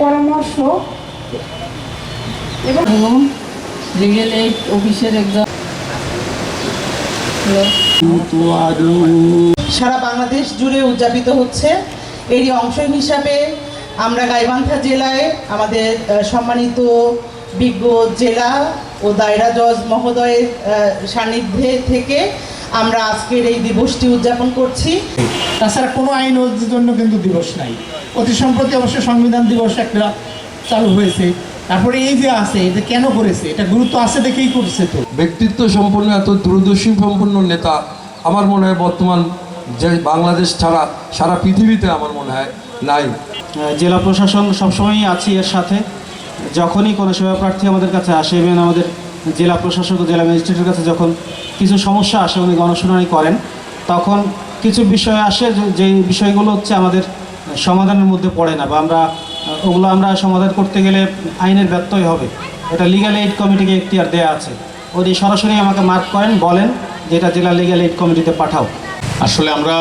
পরামর্শ। এবং legal aid অফিসের একজন। সারা বাংলাদেশ জুড়ে উদযাপিত হচ্ছে। এরই অংশ হিসাবে আমরা গাইবান্ধা জেলায় আমাদের সম্মানিত বিজ্ঞ জেলা ও দায়রা জজ মহোদয়ের সান্নিধ্যে থেকে আমরা আজকের এই দিবসটি উদযাপন করছি। তাছাড়া কোনো আইন জন্য কিন্তু দিবস নাই। অতি সম্প্রতি অবশ্য সংবিধান দিবস একটা চালু হয়েছে। তারপরে এই যে আছে এটা কেন করেছে? এটা গুরুত্ব আছে দেখেই করছে তো। ব্যক্তিত্ব সম্পন্ন এত দূরদর্শী সম্পন্ন নেতা আমার মনে হয় বর্তমান যে বাংলাদেশ ছাড়া সারা পৃথিবীতে আমার মনে হয় নাই। জেলা প্রশাসন সবসময়ই আছি এর সাথে। যখনই কোনো সেবা প্রার্থী আমাদের কাছে আসে ইভেন আমাদের জেলা প্রশাসক জেলা ম্যাজিস্ট্রেটের কাছে যখন কিছু সমস্যা আসে, উনি গণশুনানি করেন, তখন কিছু বিষয় আসে যে- বিষয়গুলো হচ্ছে আমাদের সমাধানের মধ্যে পড়ে না বা আমরা, ওগুলো আমরা সমাধান করতে গেলে আইনের ব্যত্যয় হবে। এটা লিগ্যাল এইড কমিটিকে এখতিয়ার দেওয়া আছে। উনি সরাসরি আমাকে মার্ক করেন, বলেন যে এটা জেলা লিগ্যাল এইড কমিটিতে পাঠাও। আসলে আমরা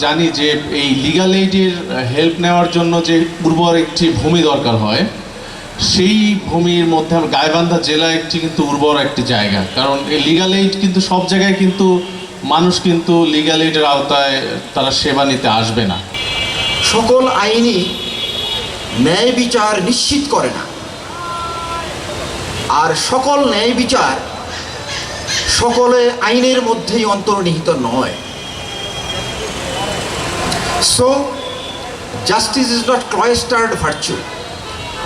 জানি যে এই লিগাল এইডের হেল্প নেওয়ার জন্য যে উর্বর একটি ভূমি দরকার হয় সেই ভূমির মধ্যে গাইবান্ধা জেলা একটি কিন্তু উর্বর একটি জায়গা। কারণ এই লিগাল এইড কিন্তু সব জায়গায় কিন্তু মানুষ কিন্তু লিগাল এইডের আওতায় তারা সেবা নিতে আসবে না। সকল আইনই ন্যায় বিচার নিশ্চিত করে না। আর সকল ন্যায় বিচার সকলে আইনের মধ্যেই অন্তর্নিহিত নয়। So justice is not cloistered virtue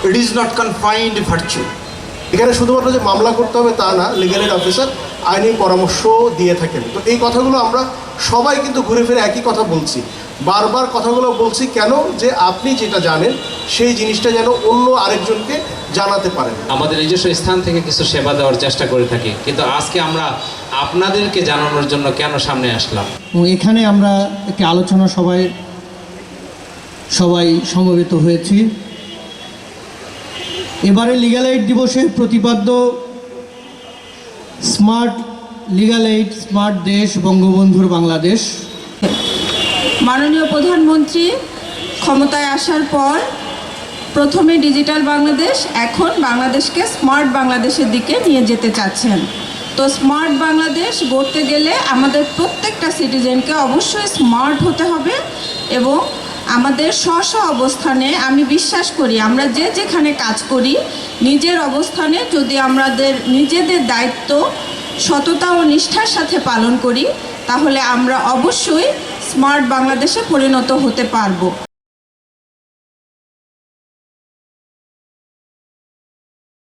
it is not confined virtue এখানে শুধুমাত্র যে মামলা করতে হবে তা না লিগাল এড অফিসার আইনি পরামর্শ দিয়ে থাকেন। তো এই কথাগুলো আমরা সবাই কিন্তু ঘুরে ফিরে একই কথা বলছি। বারবার কথাগুলো বলছি কেন? যে আপনি যেটা জানেন সেই জিনিসটা যেন অন্য আরেকজনকে জানাতে পারেন। আমাদের নিজস্ব স্থান থেকে কিছু সেবা দেওয়ার চেষ্টা করে থাকি। কিন্তু আজকে আমরা আপনাদেরকে জানানোর জন্য কেন সামনে আসলাম? এখানে আমরা একটি আলোচনা সবাই সবাই সমবেত হয়েছি। এবারে লিগ্যাল এইড দিবসের প্রতিপাদ্য, স্মার্ট লিগ্যাল এইড স্মার্ট দেশ, বঙ্গবন্ধুর বাংলাদেশ। মাননীয় প্রধানমন্ত্রী, ক্ষমতায় আসার পর প্রথমে ডিজিটাল বাংলাদেশ, এখন বাংলাদেশকে স্মার্ট বাংলাদেশের দিকে নিয়ে যেতে চাচ্ছেন। তো স্মার্ট বাংলাদেশ গড়তে গেলে আমাদের প্রত্যেকটা সিটিজেনকে অবশ্যই স্মার্ট হতে হবে এবং আমাদের স্ব অবস্থানে আমি বিশ্বাস করি, আমরা যে যেখানে কাজ করি, নিজের অবস্থানে যদি আমাদের নিজেদের দায়িত্ব, সততা ও নিষ্ঠার সাথে পালন করি, তাহলে আমরা অবশ্যই স্মার্ট বাংলাদেশে পরিণত হতে পারব।